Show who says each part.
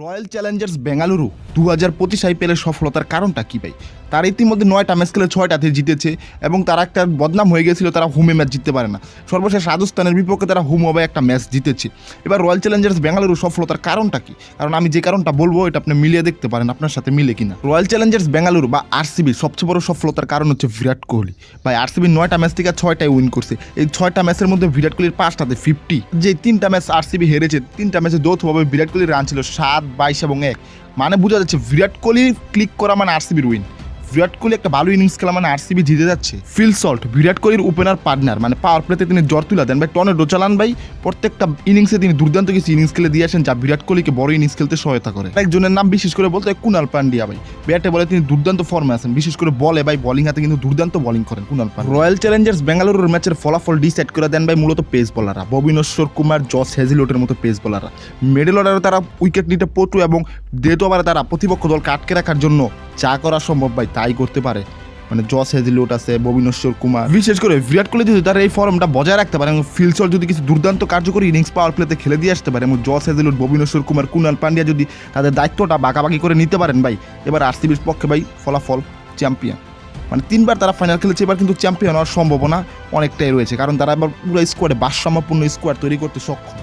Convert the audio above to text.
Speaker 1: Royal Challengers Bengaluru. দু হাজার পঁচিশ আইপিএলের সফলতার কারণটা কী ভাই? তারা ইতিমধ্যে নয়টা ম্যাচ খেলে ছয়টাতে জিতেছে এবং তারা একটা বদনাম হয়ে গেছিল, তারা হোমে ম্যাচ জিততে পারে না। সর্বশেষ রাজস্থানের বিপক্ষে তারা হোম হবে একটা ম্যাচ জিতেছে। এবার রয়্যাল চ্যালেঞ্জার্স বেঙ্গালুরু সফলতার কারণটা কি? কারণ আমি যে কারণটা বলব, এটা আপনি মিলিয়ে দেখতে পারেন, আপনার সাথে মিলে কিনা। রয়্যাল চ্যালেঞ্জার্স বেঙ্গালুরু বা আরসিবির সবচেয়ে বড় সফলতার কারণ হচ্ছে বিরাট কোহলি। ভাই আরসিবি নয়টা ম্যাচ থেকে ছয়টায় উইন করছে। এই ছয়টা ম্যাচের মধ্যে বিরাট কোহলির পাঁচটাতে ফিফটি যে তিনটা ম্যাচ আরসিবি হেরেছে, তিনটা ম্যাচে যৌথভাবে বিরাট কোহলির রান ছিল সাত, বাইশ এবং এক। মানে বোঝা যাচ্ছে বিরাট কোহলি ক্লিক করা মানে আরসিবির উইন বিরাট কোহলি একটা ভালো ইনিংস খেলা মানে আরসিবি জিতে যাচ্ছে। ফিল সল্ট বিরাট কোহলির ওপেনার পার্টনার মানে পাওয়ার প্লেতে তিনি জ্বর তুলা দেন। ভাই টর্নেডো চালান ভাই, প্রত্যেকটা ইনিংসে তিনি দুর্দান্ত কিছু ইনিংস খেলে দিয়ে আসেন, যা বিরাট কোহলিকে বড় ইনিংস খেলতে সহায়তা করে। একজনের নাম বিশেষ করে বলতে কুনাল পান্ডিয়া ভাই। ব্যাটে বলে তিনি দুর্দান্ত ফর্মে আছেন। বিশেষ করে বলে ভাই বলিং হাতে কিন্তু দুর্দান্ত বলিং করেন কুনাল পান্ডিয়া রয়্যাল চ্যালেঞ্জার্স বেঙ্গালুরুর ম্যাচের ফলাফল ডিসাইড করে দেন ভাই মূলত পেস বলাররা ববিনেশ্বর কুমার জস হেজিলোটের মতো পেস বলাররা মিডল অর্ডারে তারা উইকেট নিতে পটু এবং যেহেতু তারা প্রতিপক্ষ দলকে আটকে রাখার জন্য যা করা সম্ভব ভাই, তাই করতে পারে। মানে জস হেজিলোট আছে ববিনেশ্বর কুমার। বিশেষ করে বিরাট কোহলি যদি তার এই ফর্মটা বজায় রাখতে পারে এবং ফিলসল যদি কিছু দুর্দান্ত কার্যকরী ইনিংস পাওয়ার প্লেতে খেলে দিয়ে আসতে পারে, এবং জস হেজিলোট ববিনেশ্বর কুমার, কুনাল পান্ডিয়া যদি তাদের দায়িত্বটা বাঁকাবাকি করে নিতে পারেন ভাই, এবার আরসিবির পক্ষে ভাই ফলাফল চ্যাম্পিয়ন মানে তিনবার তারা ফাইনাল খেলেছে, এবার কিন্তু চ্যাম্পিয়ন হওয়ার সম্ভাবনা অনেকটাই রয়েছে, কারণ তারা এবার পুরো স্কোয়াডে ভারসাম্যপূর্ণ স্কোয়াড তৈরি করতে সক্ষম।